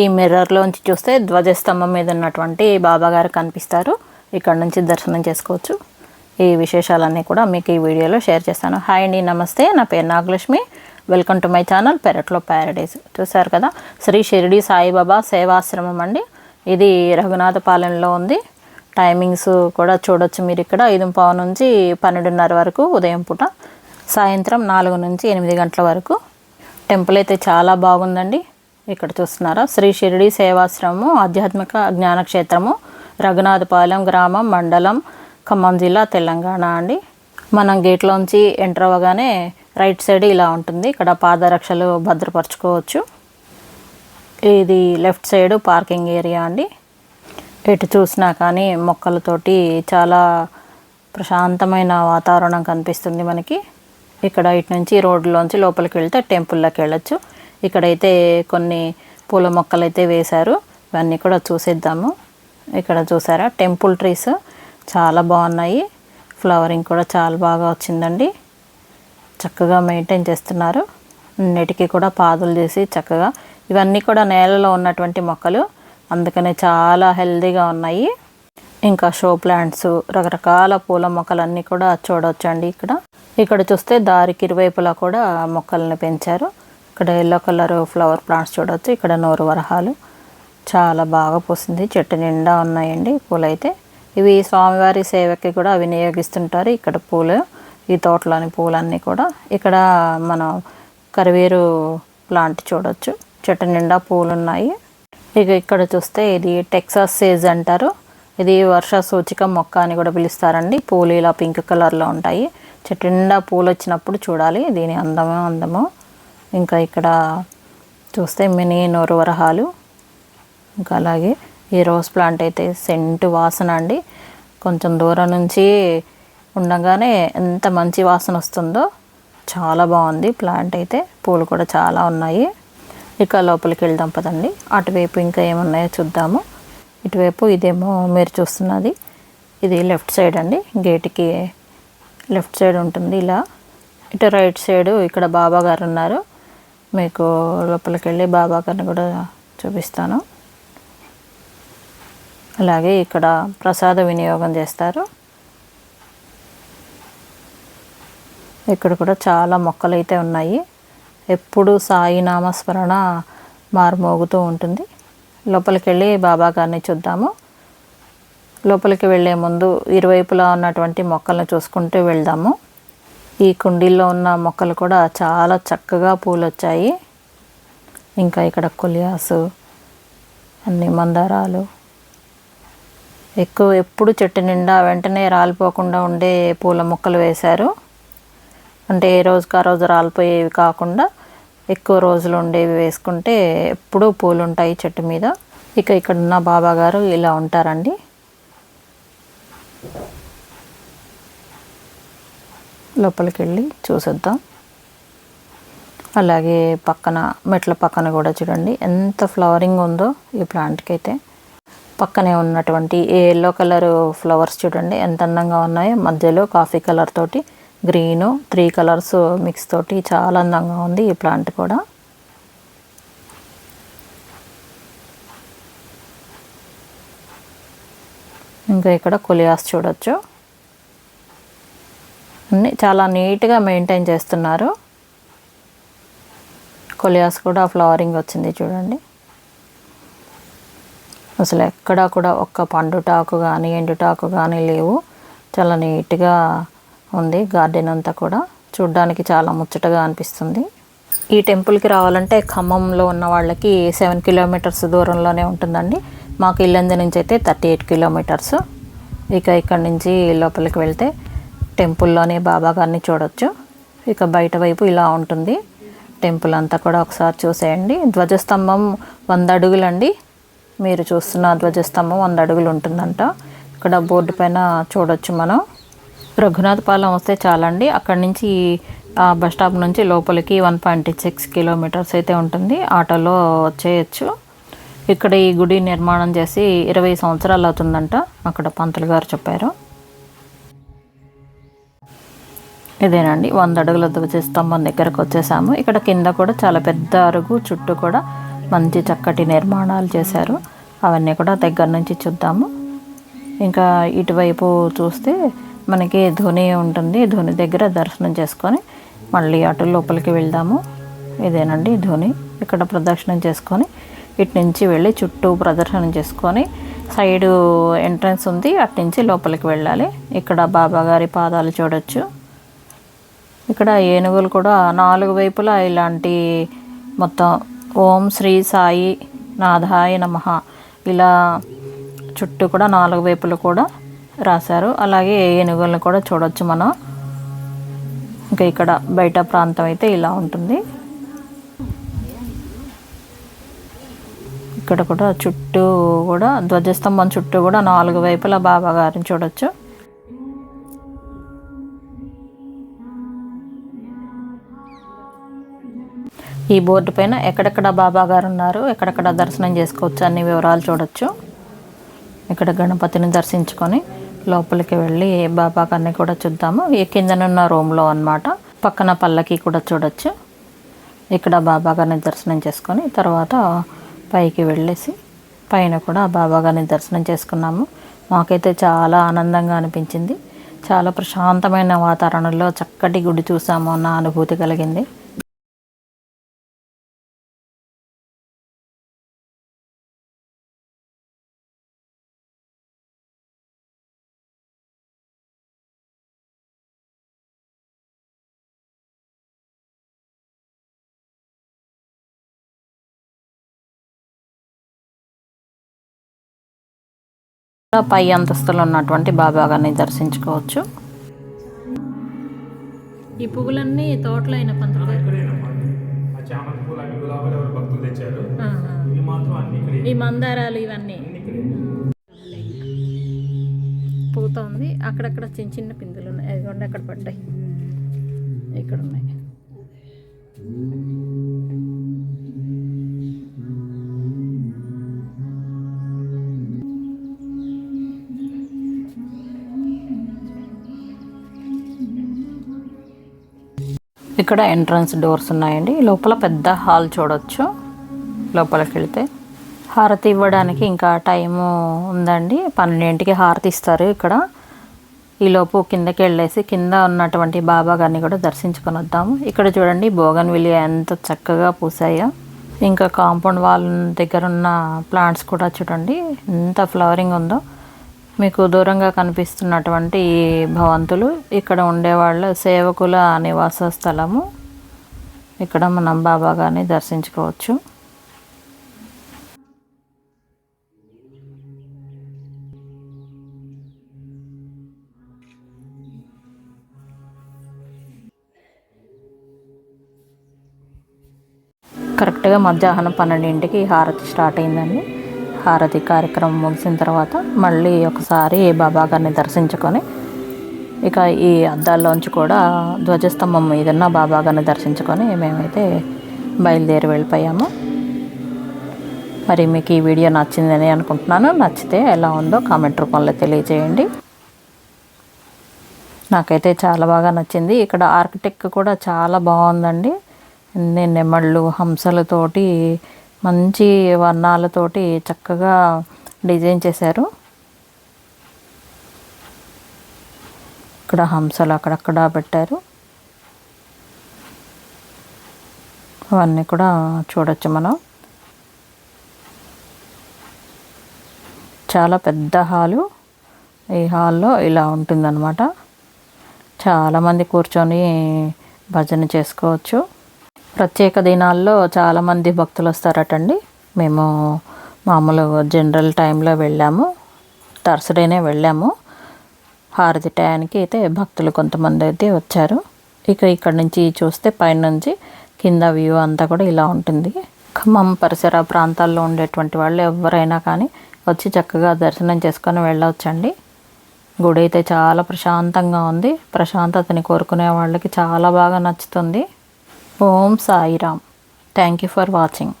ఈ మిర్రర్లోంచి చూస్తే ధ్వజస్తంభం మీద ఉన్నటువంటి బాబాగారు కనిపిస్తారు. ఇక్కడ నుంచి దర్శనం చేసుకోవచ్చు. ఈ విశేషాలన్నీ కూడా మీకు ఈ వీడియోలో షేర్ చేస్తాను. హాయ్ అండి నమస్తే. నా పేరు Nagalakshmi. Welcome to my channel పెరట్లో ప్యారడైజ్ చూసారు కదా? శ్రీ షిరిడి సాయిబాబా సేవాశ్రమం అండి. ఇది రఘునాథపాలెంలో ఉంది. టైమింగ్స్ కూడా చూడొచ్చు మీరు ఇక్కడ. ఐదు పావు నుంచి పన్నెండున్నర వరకు ఉదయం పూట. సాయంత్రం నాలుగు నుంచి ఎనిమిది గంటల వరకు. టెంపుల్ అయితే చాలా బాగుందండి. ఇక్కడ చూస్తున్నారా? శ్రీ షిరిడి సేవాశ్రమము ఆధ్యాత్మిక జ్ఞానక్షేత్రము రఘునాథపాలెం గ్రామం మండలం ఖమ్మం జిల్లా తెలంగాణ అండి. మనం గేట్లోంచి ఎంటర్ అవ్వగానే రైట్ సైడ్ ఇలా ఉంటుంది. ఇక్కడ పాదరక్షలు భద్రపరచుకోవచ్చు. ఇది లెఫ్ట్ సైడ్ పార్కింగ్ ఏరియా అండి. ఎటు చూసినా కానీ మొక్కలతోటి చాలా ప్రశాంతమైన వాతావరణం కనిపిస్తుంది మనకి. ఇక్కడ ఇటు నుంచి రోడ్లోంచి లోపలికి వెళ్తే టెంపుల్లోకి వెళ్ళొచ్చు. ఇక్కడైతే కొన్ని పూల మొక్కలు అయితే వేశారు. ఇవన్నీ కూడా చూసేద్దాము. ఇక్కడ చూసారా? టెంపుల్ ట్రీస్ చాలా బాగున్నాయి. ఫ్లవరింగ్ కూడా చాలా బాగా వచ్చిందండి. చక్కగా మెయింటైన్ చేస్తున్నారు. నెటికి కూడా పాదులు చేసి చక్కగా ఇవన్నీ కూడా నేలలో ఉన్నటువంటి మొక్కలు. అందుకనే చాలా హెల్దీగా ఉన్నాయి. ఇంకా షో ప్లాంట్స్ రకరకాల పూల మొక్కలన్నీ కూడా చూడవచ్చండి ఇక్కడ. ఇక్కడ చూస్తే దారికి ఇరువైపులా కూడా మొక్కలను పెంచారు. ఇక్కడ ఎల్లో కలర్ ఫ్లవర్ ప్లాంట్స్ చూడొచ్చు. ఇక్కడ నూరు వరహాలు. చాలా బాగా పూసింది. చెట్టు నిండా ఉన్నాయండి పూలైతే. ఇవి స్వామివారి సేవకి కూడా వినియోగిస్తుంటారు ఇక్కడ పూలు ఈ తోటలోని పూలన్నీ కూడా. ఇక్కడ మనం కరివేరు ప్లాంట్ చూడొచ్చు. చెట్టు నిండా పూలు ఉన్నాయి ఇక ఇక్కడ చూస్తే ఇది టెక్సాస్ సేజ్ అంటారు. ఇది వర్ష సూచిక మొక్క అని కూడా పిలుస్తారండి. పూలు ఇలా పింక్ కలర్లో ఉంటాయి. చెట్టు నిండా పూలు వచ్చినప్పుడు చూడాలి. దీని అందము అందము. ఇంకా ఇక్కడ చూస్తే మినీ నోరువరహాలు ఇంకా అలాగే ఈ రోజ్ ప్లాంట్ అయితే సెంటు వాసన అండి. కొంచెం దూరం నుంచి ఉండగానే ఎంత మంచి వాసన వస్తుందో చాలా బాగుంది. ప్లాంట్ అయితే పూలు కూడా చాలా ఉన్నాయి. ఇక లోపలికి వెళ్దాం పదండి. అటువైపు ఇంకా ఏమున్నాయో చూద్దాము. ఇటువైపు ఇదేమో మీరు చూస్తున్నది. ఇది లెఫ్ట్ సైడ్ అండి. గేట్కి లెఫ్ట్ సైడ్ ఉంటుంది ఇలా. ఇటు రైట్ సైడ్ ఇక్కడ బాబా గారు ఉన్నారు. మీకు లోపలికి వెళ్ళి బాబా కూడా చూపిస్తాను. అలాగే ఇక్కడ ప్రసాద వినియోగం చేస్తారు. ఇక్కడ కూడా చాలా మొక్కలు అయితే ఉన్నాయి. ఎప్పుడు సాయి నామస్మరణ మారుమోగుతూ ఉంటుంది. లోపలికి వెళ్ళి బాబా గారిని చూద్దాము. లోపలికి వెళ్ళే ముందు ఇరువైపులా ఉన్నటువంటి మొక్కలను చూసుకుంటూ వెళ్దాము. ఈ కుండీల్లో ఉన్న మొక్కలు కూడా చాలా చక్కగా పూలు వచ్చాయి ఇంకా ఇక్కడ కొలియాసు అన్ని మందారాలు. ఎక్కువ ఎప్పుడు చెట్టు నిండా వెంటనే రాలిపోకుండా ఉండే పూల మొక్కలు వేశారు. అంటే ఏ రోజుకి ఆ రోజు రాలిపోయేవి కాకుండా ఎక్కువ రోజులు ఉండేవి వేసుకుంటే ఎప్పుడూ పూలు ఉంటాయి చెట్టు మీద. ఇక ఇక్కడ ఉన్న బాబా గారు ఇలా ఉంటారండి. లోపలికి వెళ్ళి చూసేద్దాం. అలాగే పక్కన మెట్ల పక్కన కూడా చూడండి. ఎంత ఫ్లవరింగ్ ఉందో ఈ ప్లాంట్కి అయితే పక్కనే ఉన్నటువంటి ఎల్లో కలర్ ఫ్లవర్స్ చూడండి. ఎంత అందంగా ఉన్నాయో. మధ్యలో కాఫీ కలర్ తోటి గ్రీను త్రీ కలర్స్ మిక్స్ తోటి చాలా అందంగా ఉంది ఈ ప్లాంట్ కూడా. ఇంకా ఇక్కడ కొలియాస్ చూడొచ్చు. చాలా నీట్గా మెయింటైన్ చేస్తున్నారు. కొలియాస్ కూడా ఫ్లవరింగ్ వచ్చింది చూడండి. అసలు ఎక్కడా కూడా ఒక్క పండుటాకు కానీ ఎండుటాకు కానీ లేవు. చాలా నీట్గా ఉంది గార్డెన్ అంతా కూడా. చూడ్డానికి చాలా ముచ్చటగా అనిపిస్తుంది. ఈ టెంపుల్కి రావాలంటే ఖమ్మంలో ఉన్న వాళ్ళకి సెవెన్ కిలోమీటర్స్ దూరంలోనే ఉంటుందండి. మాకు ఇల్లంది నుంచి అయితే థర్టీ ఎయిట్ కిలోమీటర్స్. ఇక ఇక్కడ నుంచి లోపలికి వెళ్తే టెంపుల్లోనే బాబా గారిని చూడొచ్చు. ఇక బయట వైపు ఇలా ఉంటుంది. టెంపుల్ అంతా కూడా ఒకసారి చూసేయండి. ధ్వజస్తంభం వంద అడుగులండి. మీరు చూస్తున్న ధ్వజస్తంభం వంద అడుగులు ఉంటుందంట. ఇక్కడ బోర్డు పైన చూడొచ్చు మనం. రఘునాథపాలెం వస్తే చాలండి. అక్కడి నుంచి బస్ స్టాప్ నుంచి లోపలికి వన్ పాయింట్ సిక్స్ కిలోమీటర్స్ అయితే ఉంటుంది. ఆటోలో వచ్చేయచ్చు. ఇక్కడ ఈ గుడి నిర్మాణం చేసి ఇరవై సంవత్సరాలు అవుతుందంట. అక్కడ పంతులు గారు చెప్పారు. ఇదేనండి. వంద అడుగుల ధ్వజస్తంభం దగ్గరకు వచ్చేసాము. ఇక్కడ కింద కూడా చాలా పెద్ద అరుగు చుట్టూ కూడా మంచి చక్కటి నిర్మాణాలు చేశారు. అవన్నీ కూడా దగ్గర నుంచి చూద్దాము. ఇంకా ఇటువైపు చూస్తే మనకి ధోని ఉంటుంది. ధోని దగ్గర దర్శనం చేసుకొని మళ్ళీ అటు లోపలికి వెళ్దాము. ఇదేనండి ధోని. ఇక్కడ ప్రదర్శనం చేసుకొని ఇటు నుంచి వెళ్ళి చుట్టూ ప్రదర్శన చేసుకొని సైడు ఎంట్రన్స్ ఉంది. అటు నుంచి లోపలికి వెళ్ళాలి. ఇక్కడ బాబా గారి పాదాలు చూడొచ్చు. ఇక్కడ ఏనుగులు కూడా నాలుగు వైపులా ఇలాంటి మొత్తం ఓం శ్రీ సాయి నాథాయ నమః. ఇలా చుట్టూ కూడా నాలుగు వైపులు కూడా రాశారు. అలాగే ఏనుగులను కూడా చూడొచ్చు మనం. ఇంకా ఇక్కడ బయట ప్రాంతం అయితే ఇలా ఉంటుంది. ఇక్కడ కూడా చుట్టూ కూడా ధ్వజస్తంభం చుట్టూ కూడా నాలుగు వైపులా బాబా గారిని చూడొచ్చు. ఈ బోర్డు పైన ఎక్కడెక్కడ బాబా గారు ఉన్నారు ఎక్కడెక్కడ దర్శనం చేసుకోవచ్చు అన్ని వివరాలు చూడొచ్చు. ఇక్కడ గణపతిని దర్శించుకొని లోపలికి వెళ్ళి బాబా గారిని కూడా చూద్దాము. ఈ కిందనున్న రూమ్లో అన్నమాట. పక్కన పల్లకి కూడా చూడొచ్చు. ఇక్కడ బాబా గారిని దర్శనం చేసుకొని తర్వాత పైకి వెళ్ళేసి పైన కూడా బాబా గారిని దర్శనం చేసుకున్నాము. మాకైతే చాలా ఆనందంగా అనిపించింది. చాలా ప్రశాంతమైన వాతావరణంలో చక్కటి గుడి చూసాము అన్న అనుభూతి కలిగింది. పై అంతస్తులో ఉన్నటువంటి బాబా గారిని దర్శించుకోవచ్చు. ఈ పువ్వులన్నీ తోటలో అయిన పంతులు ఈ మందారాలు ఇవన్నీ. అన్ని ఇక్కడే. పూత ఉంది. అక్కడక్కడ చిన్న చిన్న పిందులు ఉన్నాయి. అక్కడ పడ్డాయి. ఇక్కడ ఉన్నాయి. ఇక్కడ ఎంట్రన్స్ డోర్స్ ఉన్నాయండి. లోపల పెద్ద హాల్ చూడొచ్చు. లోపలికి వెళితే హారతి ఇవ్వడానికి ఇంకా టైము ఉందండి. పన్నెండింటికి హారతి ఇస్తారు ఇక్కడ. ఈలోపు కిందకి వెళ్ళేసి కింద ఉన్నటువంటి బాబా గారిని కూడా దర్శించుకొని వద్దాము. ఇక్కడ చూడండి బోగన్ విలియ ఎంత చక్కగా పూసాయో. ఇంకా కాంపౌండ్ వాల్ దగ్గర ఉన్న ప్లాంట్స్ కూడా చూడండి ఎంత ఫ్లవరింగ్ ఉందో. మీకు దూరంగా కనిపిస్తున్నటువంటి ఈ భవంతులు. ఇక్కడ ఉండేవాళ్ళ సేవకుల నివాస స్థలము. ఇక్కడ మనం బాబా గారిని దర్శించుకోవచ్చు. కరెక్ట్గా మధ్యాహ్నం పన్నెండింటికి హారతి స్టార్ట్ అయిందండి. హారతి కార్యక్రమం ముగిసిన తర్వాత మళ్ళీ ఒకసారి బాబా గారిని దర్శించుకొని ఇక ఈ అద్దాల్లోంచి కూడా ధ్వజస్తంభం మీదన్న బాబా గారిని దర్శించుకొని మేమైతే బయలుదేరి వెళ్ళిపోయాము. మరి మీకు ఈ వీడియో నచ్చిందని అనుకుంటున్నాను. నచ్చితే ఎలా ఉందో కామెంట్ రూపంలో తెలియజేయండి. నాకైతే చాలా బాగా నచ్చింది. ఇక్కడ ఆర్కిటెక్ట్ కూడా చాలా బాగుందండి. నేను నెమళ్ళు హంసలతోటి మంచి వర్ణాలతోటి చక్కగా డిజైన్ చేశారు. ఇక్కడ హంసలు అక్కడక్కడ పెట్టారు. అవన్నీ కూడా చూడొచ్చు మనం. చాలా పెద్ద హాలు. ఈ హాల్లో ఇలా ఉంటుందన్నమాట. చాలామంది కూర్చొని భజన చేసుకోవచ్చు. ప్రత్యేక దినాల్లో చాలామంది భక్తులు వస్తారటండి. మేము మామూలు జనరల్ టైంలో వెళ్ళాము. థర్స్డేనే వెళ్ళాము. హారతి టయానికి అయితే భక్తులు కొంతమంది అయితే వచ్చారు. ఇక ఇక్కడ నుంచి చూస్తే పైనుంచి కింద వ్యూ అంతా కూడా ఇలా ఉంటుంది. ఖమ్మం పరిసర ప్రాంతాల్లో ఉండేటువంటి వాళ్ళు ఎవరైనా కానీ వచ్చి చక్కగా దర్శనం చేసుకొని వెళ్ళవచ్చండి గుడి అయితే చాలా ప్రశాంతంగా ఉంది. ప్రశాంతతని కోరుకునే వాళ్ళకి చాలా బాగా నచ్చుతుంది. Om Sairam. Thank you for watching.